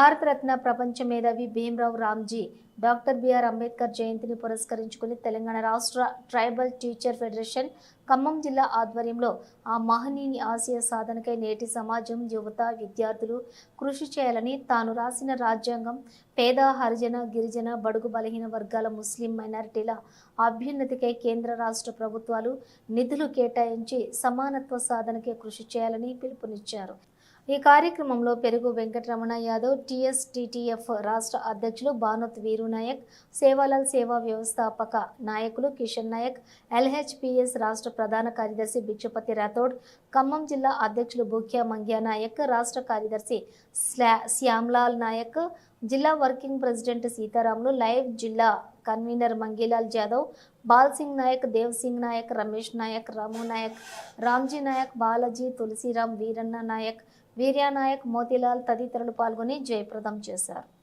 భారతరత్న ప్రపంచ మేధావి Bhimrao Ramji doctor BR Ambedkar జయంతిని పురస్కరించుకుని తెలంగాణ రాష్ట్ర ట్రైబల్ టీచర్ ఫెడరేషన్ ఖమ్మం జిల్లా ఆధ్వర్యంలో ఆ మహనీయుని ఆశయ సాధనకై నేటి సమాజం యువత విద్యార్థులు కృషి చేయాలని తాను రాసిన రాజ్యాంగం పేద హరిజన గిరిజన బడుగు బలహీన వర్గాల ముస్లిం మైనారిటీల అభ్యున్నతికై కేంద్ర రాష్ట్ర ప్రభుత్వాలు నిధులు కేటాయించి సమానత్వ సాధనకే కృషి చేయాలని పిలుపునిచ్చారు. ఈ కార్యక్రమంలో పెరుగు వెంకటరమణ యాదవ్ టీఎస్టీటీఎఫ్ రాష్ట్ర అధ్యక్షులు భానుత్ వీరు నాయక్ సేవాలాల్ సేవా వ్యవస్థాపక నాయకులు కిషన్ నాయక్ ఎల్హెచ్పిఎస్ రాష్ట్ర ప్రధాన కార్యదర్శి బిక్షపతి రాథోడ్ ఖమ్మం జిల్లా అధ్యక్షులు బుఖ్యా మంగ్యా నాయక్ రాష్ట్ర కార్యదర్శి శ్యామ్లాల్ నాయక్ జిల్లా వర్కింగ్ ప్రెసిడెంట్ సీతారాములు లైవ్ జిల్లా కన్వీనర్ మంగీలాల్ జాదవ్ బాల్ సింగ్ నాయక్ దేవ్ సింగ్ నాయక్ రమేష్ నాయక్ రాము నాయక్ రామ్జీ నాయక్ బాలాజీ తులసిరామ్ వీరన్న నాయక్ వీర్యానాయక్ మోతీలాల్ తదితరులు పాల్గొని జయప్రదం చేశారు.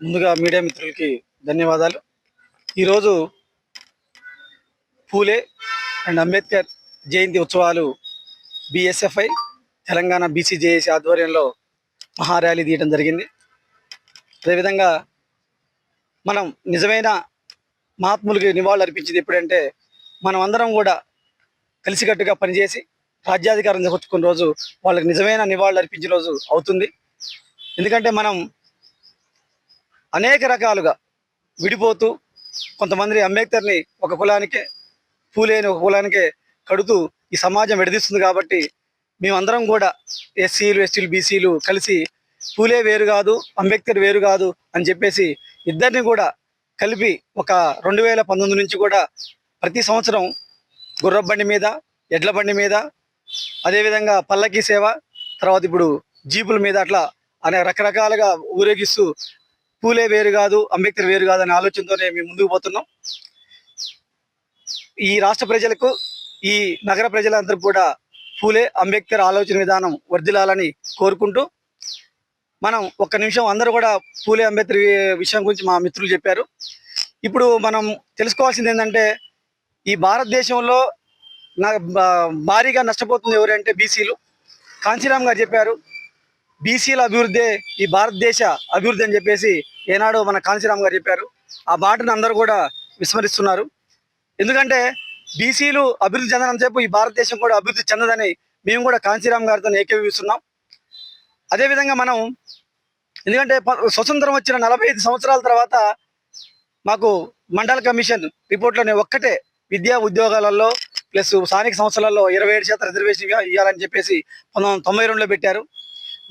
ముందుగా మీడియా మిత్రులకి ధన్యవాదాలు. ఈరోజు పూలే అండ్ అంబేద్కర్ జయంతి ఉత్సవాలు బిఎస్ఎఫ్ఐ తెలంగాణ బీసీజేఏసీ ఆధ్వర్యంలో మహార్యాలీ తీయడం జరిగింది. అదేవిధంగా మనం నిజమైన మహాత్ములకి నివాళులు అర్పించింది ఎప్పుడంటే మనం అందరం కూడా కలిసికట్టుగా పనిచేసి రాజ్యాధికారం చేపట్టుకున్న రోజు వాళ్ళకి నిజమైన నివాళులు అర్పించిన రోజు అవుతుంది. ఎందుకంటే మనం అనేక రకాలుగా విడిపోతూ కొంతమంది అంబేద్కర్ని ఒక కులానికే పూలేని ఒక కులానికే కడుతూ ఈ సమాజం విడదీస్తుంది కాబట్టి మేమందరం కూడా ఎస్సీలు ఎస్టీలు బీసీలు కలిసి పూలే వేరు కాదు అంబేద్కర్ వేరు కాదు అని చెప్పేసి ఇద్దరిని కూడా కలిపి ఒక రెండు వేల పంతొమ్మిది నుంచి కూడా ప్రతి సంవత్సరం గుర్రబండి మీద ఎడ్ల బండి మీద అదేవిధంగా పల్లకి సేవ తర్వాత ఇప్పుడు జీపుల మీద అట్లా అనే రకరకాలుగా ఊరేగిస్తూ పూలే వేరు కాదు అంబేద్కర్ వేరు కాదు అనే ఆలోచనతోనే మేము ముందుకు పోతున్నాం. ఈ రాష్ట్ర ప్రజలకు ఈ నగర ప్రజలందరూ కూడా పూలే అంబేద్కర్ ఆలోచన విధానం వర్ధిల్లాలని కోరుకుంటూ మనం ఒక్క నిమిషం అందరూ కూడా పూలే అంబేద్కర్ విషయం గురించి మా మిత్రులు చెప్పారు. ఇప్పుడు మనం తెలుసుకోవాల్సింది ఏంటంటే ఈ భారతదేశంలో నా భారీగా నష్టపోతుంది ఎవరంటే బీసీలు. కాంచీరామ్ గారు చెప్పారు బీసీల అభివృద్ధి ఈ భారతదేశ అభివృద్ధి అని చెప్పేసి ఏనాడు మన కాంచీరామ్ గారు చెప్పారు. ఆ మాటను అందరూ కూడా విస్మరిస్తున్నారు. ఎందుకంటే బీసీలు అభివృద్ధి చెందనంతసేపు ఈ భారతదేశం కూడా అభివృద్ధి చెందదని మేము కూడా కాంచీరామ్ గారితో ఏకీభవిస్తున్నాం. అదేవిధంగా మనం ఎందుకంటే ప- స్వతంత్రం వచ్చిన నలభై ఐదు సంవత్సరాల తర్వాత మాకు మండల కమిషన్ రిపోర్ట్లోనే ఒక్కటే విద్యా ఉద్యోగాలలో ప్లస్ స్థానిక సంస్థలలో ఇరవై ఏడు శాతం రిజర్వేషన్ ఇవ్వాలని చెప్పేసి పంతొమ్మిది వందల తొంభై రెండులో పెట్టారు.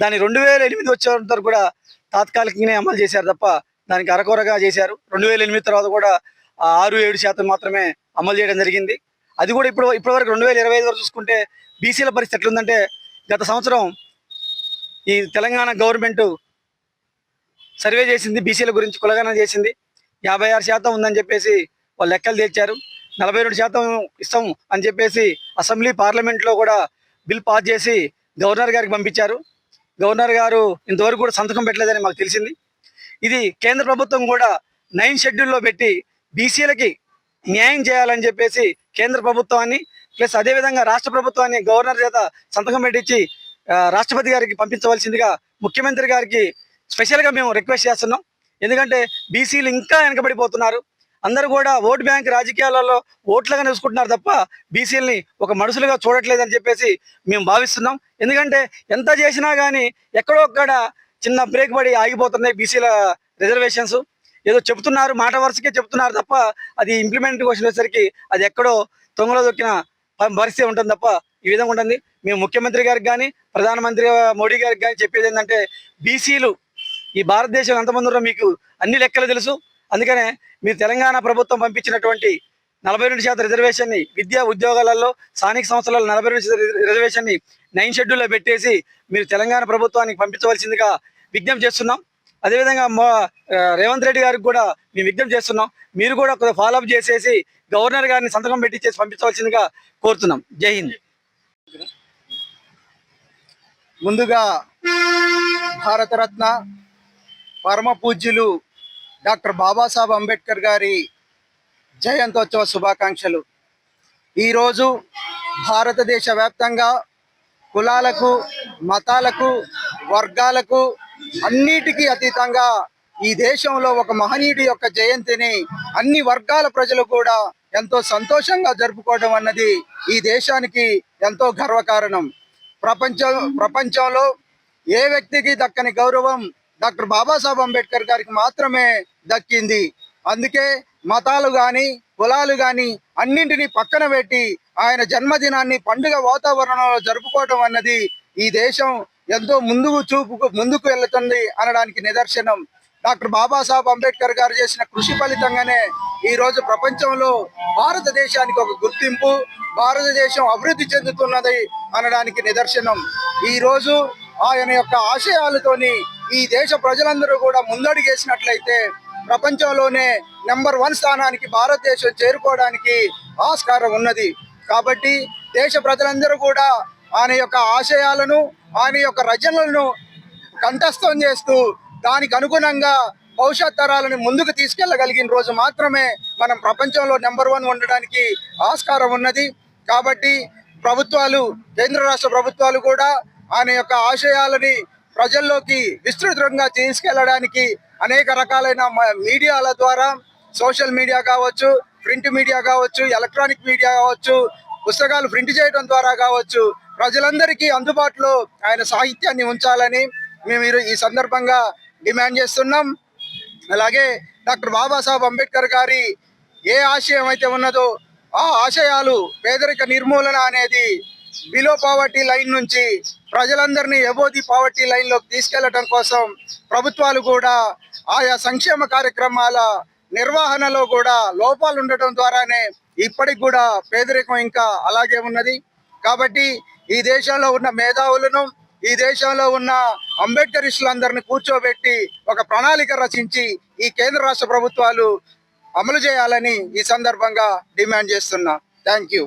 దాన్ని రెండు వేల ఎనిమిది వచ్చేంత వరకు కూడా తాత్కాలికంగానే అమలు చేశారు తప్ప దానికి అరకొరగా చేశారు. రెండు వేల ఎనిమిది తర్వాత కూడా ఆరు ఏడు శాతం మాత్రమే అమలు చేయడం జరిగింది. అది కూడా ఇప్పుడు ఇప్పటివరకు రెండు వేల ఇరవై ఐదు వరకు చూసుకుంటే బీసీల పరిస్థితి ఎట్లుందంటే గత సంవత్సరం ఈ తెలంగాణ గవర్నమెంట్ సర్వే చేసింది బీసీల గురించి కులగణన చేసింది. యాభై ఆరు శాతం ఉందని చెప్పేసి వాళ్ళు లెక్కలు తెచ్చారు నలభై రెండు శాతం ఇస్తాం అని చెప్పేసి అసెంబ్లీ పార్లమెంట్లో కూడా బిల్ పాస్ చేసి గవర్నర్ గారికి పంపించారు. గవర్నర్ గారు ఇంతవరకు కూడా సంతకం పెట్టలేదని మాకు తెలిసింది. ఇది కేంద్ర ప్రభుత్వం కూడా నైన్ షెడ్యూల్లో పెట్టి బీసీలకి న్యాయం చేయాలని చెప్పేసి కేంద్ర ప్రభుత్వాన్ని ప్లస్ అదేవిధంగా రాష్ట్ర ప్రభుత్వాన్ని గవర్నర్ చేత సంతకం పెట్టించి రాష్ట్రపతి గారికి పంపించవలసిందిగా ముఖ్యమంత్రి గారికి స్పెషల్గా మేము రిక్వెస్ట్ చేస్తున్నాం. ఎందుకంటే బీసీలు ఇంకా వెనకబడిపోతున్నారు. అందరూ కూడా ఓటు బ్యాంక్ రాజకీయాలలో ఓట్లుగా నిలుచుకుంటున్నారు తప్ప బీసీలని ఒక మనుషులుగా చూడట్లేదని చెప్పేసి మేము భావిస్తున్నాం. ఎందుకంటే ఎంత చేసినా కానీ ఎక్కడో ఒక్కడ చిన్న బ్రేక్ పడి ఆగిపోతున్నాయి బీసీల రిజర్వేషన్స్ ఏదో చెప్తున్నారు మాట వరుసకే చెప్తున్నారు తప్ప అది ఇంప్లిమెంట్ వచ్చేసరికి అది ఎక్కడో తొంగలో దొక్కిన పరిస్థితి ఉంటుంది తప్ప ఈ విధంగా ఉంటుంది. మేము ముఖ్యమంత్రి గారికి కానీ ప్రధానమంత్రి మోడీ గారికి కానీ చెప్పేది ఏంటంటే బీసీలు ఈ భారతదేశం ఎంతమంది ఉన్నారో మీకు అన్ని లెక్కలు తెలుసు. అందుకనే మీరు తెలంగాణ ప్రభుత్వం పంపించినటువంటి నలభై రెండు శాతం రిజర్వేషన్ని విద్యా ఉద్యోగాలలో స్థానిక సంస్థలలో నలభై రెండు శాతం రిజర్వేషన్ని నైన్ షెడ్యూల్లో పెట్టేసి మీరు తెలంగాణ ప్రభుత్వానికి పంపించవలసిందిగా విజ్ఞప్తి చేస్తున్నాం. అదేవిధంగా మా రేవంత్ రెడ్డి గారికి కూడా మేము విజ్ఞప్తి చేస్తున్నాం. మీరు కూడా కొంత ఫాలోఅప్ చేసేసి గవర్నర్ గారిని సంతకం పెట్టించేసి పంపించవలసిందిగా కోరుతున్నాం. జై హింద్. ముందుగా భారతరత్న పరమ పూజ్యులు డాక్టర్ బాబాసాహెబ్ అంబేద్కర్ గారి జయంతోత్సవ శుభాకాంక్షలు. ఈరోజు భారతదేశ వ్యాప్తంగా కులాలకు మతాలకు వర్గాలకు అన్నిటికీ అతీతంగా ఈ దేశంలో ఒక మహనీయుడి యొక్క జయంతిని అన్ని వర్గాల ప్రజలు కూడా ఎంతో సంతోషంగా జరుపుకోవడం అన్నది ఈ దేశానికి ఎంతో గర్వకారణం. ప్రపంచం ప్రపంచంలో ఏ వ్యక్తికి దక్కని గౌరవం డాక్టర్ బాబాసాహెబ్ అంబేద్కర్ గారికి మాత్రమే దక్కింది. అందుకే మతాలు కానీ కులాలు కానీ అన్నింటినీ పక్కన పెట్టి ఆయన జన్మదినాన్ని పండుగ వాతావరణంలో జరుపుకోవటం అన్నది ఈ దేశం ఎంతో ముందుకు చూపుకు ముందుకు వెళ్తుంది అనడానికి నిదర్శనం. డాక్టర్ బాబాసాహెబ్ అంబేద్కర్ గారు చేసిన కృషి ఫలితంగానే ఈ రోజు ప్రపంచంలో భారతదేశానికి ఒక గుర్తింపు భారతదేశం అభివృద్ధి చెందుతున్నది అనడానికి నిదర్శనం. ఈ రోజు ఆయన యొక్క ఆశయాలతోని ఈ దేశ ప్రజలందరూ కూడా ముందడుగేసినట్లయితే ప్రపంచంలోనే నెంబర్ వన్ స్థానానికి భారతదేశం చేరుకోవడానికి ఆస్కారం ఉన్నది. కాబట్టి దేశ ప్రజలందరూ కూడా ఆయన యొక్క ఆశయాలను ఆయన యొక్క రచనలను కంఠస్థం చేస్తూ దానికి అనుగుణంగా భవిష్యత్ తరాలను ముందుకు తీసుకెళ్ళగలిగిన రోజు మాత్రమే మనం ప్రపంచంలో నెంబర్ వన్ ఉండడానికి ఆస్కారం ఉన్నది. కాబట్టి ప్రభుత్వాలు కేంద్ర రాష్ట్ర ప్రభుత్వాలు కూడా ఆయన యొక్క ఆశయాలని ప్రజల్లోకి విస్తృతంగా తీసుకెళ్ళడానికి అనేక రకాలైన మ- మీడియాల ద్వారా సోషల్ మీడియా కావచ్చు ప్రింట్ మీడియా కావచ్చు ఎలక్ట్రానిక్ మీడియా కావచ్చు పుస్తకాలు ప్రింట్ చేయడం ద్వారా కావచ్చు ప్రజలందరికీ అందుబాటులో ఆయన సాహిత్యాన్ని ఉంచాలని మేము ఈ సందర్భంగా డిమాండ్ చేస్తున్నాం. అలాగే డాక్టర్ బాబాసాహెబ్ అంబేద్కర్ గారి ఏ ఆశయం అయితే ఉన్నదో ఆ ఆశయాలు పేదరిక నిర్మూలన అనేది బిలో పావర్టీ లైన్ నుంచి ప్రజలందరినీ ఎబోది పావర్టీ లైన్లోకి తీసుకెళ్ళడం కోసం ప్రభుత్వాలు కూడా ఆయా సంక్షేమ కార్యక్రమాల నిర్వహణలో కూడా లోపాలు ఉండటం ద్వారానే ఇప్పటికి కూడా పేదరికం ఇంకా అలాగే ఉన్నది. కాబట్టి ఈ దేశంలో ఉన్న మేధావులను ఈ దేశంలో ఉన్న అంబేద్కరిస్టులందరినీ కూర్చోబెట్టి ఒక ప్రణాళిక రచించి ఈ కేంద్ర రాష్ట్ర ప్రభుత్వాలు అమలు చేయాలని ఈ సందర్భంగా డిమాండ్ చేస్తున్నా. Thank you.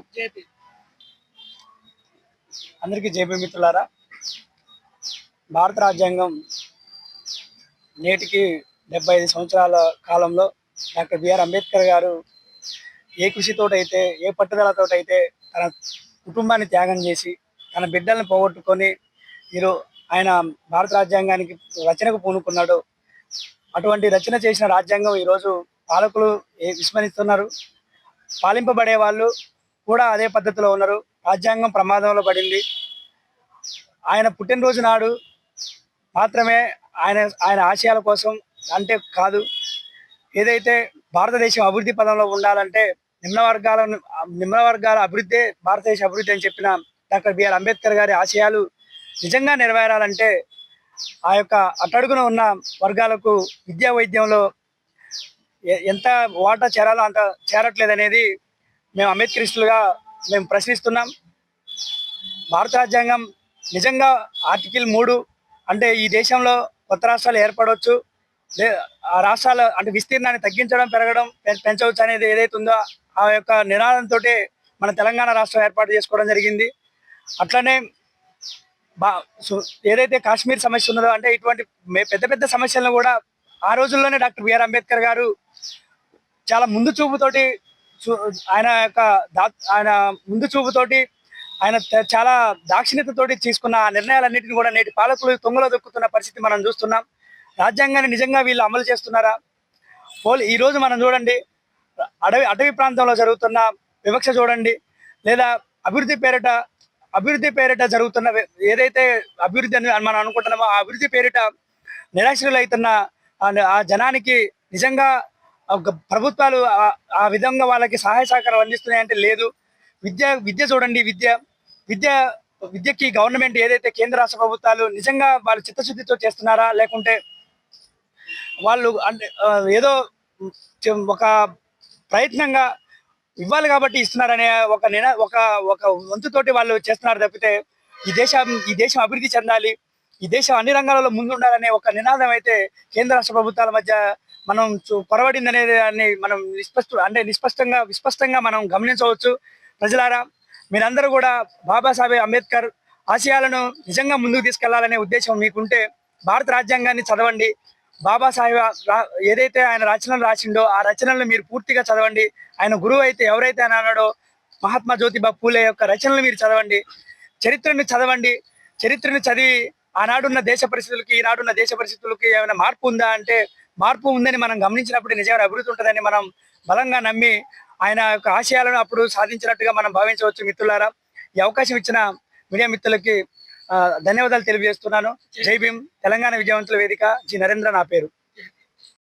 అందరికీ జైపీ మిత్రులారా. భారత రాజ్యాంగం నేటికి డెబ్బై ఐదు సంవత్సరాల కాలంలో డాక్టర్ బిఆర్ అంబేద్కర్ గారు ఏ కృషితోటైతే ఏ పట్టుదలతోటైతే తన కుటుంబాన్ని త్యాగం చేసి తన బిడ్డలను పోగొట్టుకొని మీరు ఆయన భారత రాజ్యాంగానికి రచనకు పూనుకున్నాడు అటువంటి రచన చేసిన రాజ్యాంగం ఈరోజు పాలకులు ఏ విస్మరిస్తున్నారు. పాలింపబడే వాళ్ళు కూడా అదే పద్ధతిలో ఉన్నారు. రాజ్యాంగం ప్రమాదంలో పడింది. ఆయన పుట్టినరోజు నాడు మాత్రమే ఆయన ఆయన ఆశయాల కోసం అంటే కాదు ఏదైతే భారతదేశం అభివృద్ధి పదంలో ఉండాలంటే నిమ్న వర్గాల నిమ్న వర్గాల అభివృద్ధి భారతదేశ అభివృద్ధి అని చెప్పిన డాక్టర్ బిఆర్ అంబేద్కర్ గారి ఆశయాలు నిజంగా నెరవేరాలంటే ఆ యొక్క అట్టడుగున ఉన్న వర్గాలకు విద్యా వైద్యంలో ఎ- ఎంత వాటా చేరాలో అంత చేరట్లేదు అనేది మేము అంబేద్కరిస్టులుగా మేము ప్రశ్నిస్తున్నాం. భారత రాజ్యాంగం నిజంగా ఆర్టికల్ మూడు అంటే ఈ దేశంలో కొత్త రాష్ట్రాలు ఏర్పడవచ్చు. ఆ రాష్ట్రాల అంటే విస్తీర్ణాన్ని తగ్గించడం పెరగడం పెంచవచ్చు అనేది ఏదైతే ఉందో ఆ యొక్క నినాదంతో మన తెలంగాణ రాష్ట్రం ఏర్పాటు చేసుకోవడం జరిగింది. అట్లనే బా ఏదైతే కాశ్మీర్ సమస్య ఉన్నదో అంటే ఇటువంటి మే- పెద్ద పెద్ద సమస్యలను కూడా ఆ రోజుల్లోనే డాక్టర్ బిఆర్ అంబేద్కర్ గారు చాలా ముందు చూపుతోటి ఆయన యొక్క దా ఆయన ముందు చూపుతోటి ఆయన చాలా దాక్షిణ్యతతోటి తీసుకున్న ఆ నిర్ణయాలన్నింటినీ కూడా నేటి పాలకులు తొంగలో దొక్కుతున్న పరిస్థితి మనం చూస్తున్నాం. రాజ్యాంగాన్ని నిజంగా వీళ్ళు అమలు చేస్తున్నారా? పోల్ ఈ రోజు మనం చూడండి అడవి అటవీ ప్రాంతంలో జరుగుతున్న వివక్ష చూడండి లేదా అభివృద్ధి పేరిట అభివృద్ధి పేరిట జరుగుతున్న ఏదైతే అభివృద్ధి అని మనం అనుకుంటున్నామో ఆ అభివృద్ధి పేరిట నిరాశ్రులైతున్న ఆ- ఆ జనానికి నిజంగా ప్రభుత్వాలు ఆ- విధంగా వాళ్ళకి సహాయ సహకారం అందిస్తున్నాయంటే లేదు. విద్య విద్య చూడండి విద్య విద్య విద్యకి గవర్నమెంట్ ఏదైతే కేంద్ర రాష్ట్ర ప్రభుత్వాలు నిజంగా వాళ్ళు చిత్తశుద్ధితో చేస్తున్నారా? లేకుంటే వాళ్ళు ఏదో ఒక ప్రయత్నంగా ఇవ్వాలి కాబట్టి ఇస్తున్నారనే ఒక నిన ఒక ఒక వంతుతోటి వాళ్ళు చేస్తున్నారు తప్పితే ఈ దేశం ఈ దేశం అభివృద్ధి చెందాలి ఈ దేశం అన్ని రంగాలలో ముందుండాలనే ఒక నినాదం అయితే కేంద్ర రాష్ట్ర ప్రభుత్వాల మధ్య మనం చూ- పొరబడింది అనేది దాన్ని మనం నిస్పష్ట అంటే నిస్పష్టంగా విస్పష్టంగా మనం గమనించవచ్చు. ప్రజలారా మీరందరూ కూడా బాబాసాహెబ్ అంబేద్కర్ ఆశయాలను నిజంగా ముందుకు తీసుకెళ్ళాలనే ఉద్దేశం మీకుంటే భారత రాజ్యాంగాన్ని చదవండి. బాబాసాహెబ్ ఏదైతే ఆయన రచనలు రాసిండో ఆ రచనలను మీరు పూర్తిగా చదవండి. ఆయన గురువు అయితే ఎవరైతే ఆయన అన్నాడో మహాత్మా జ్యోతిబా పూలే యొక్క రచనలు మీరు చదవండి. చరిత్రను చదవండి. చరిత్రను చదివి ఆనాడున్న దేశ పరిస్థితులకి ఈనాడున్న దేశ పరిస్థితులకి ఏమైనా మార్పు ఉందా అంటే మార్పు ఉందని మనం గమనించినప్పుడు నిజమైన అభివృద్ధి ఉంటుందని మనం బలంగా నమ్మి ఆయన యొక్క ఆశయాలను అప్పుడు సాధించినట్టుగా మనం భావించవచ్చు మిత్రులారా. ఈ అవకాశం ఇచ్చిన మీడియా మిత్రులకి ఆ, ధన్యవాదాలు తెలియజేస్తున్నాను. జై భీమ్ తెలంగాణ విజయవంతుల వేదిక. జి నరేంద్ర నా పేరు.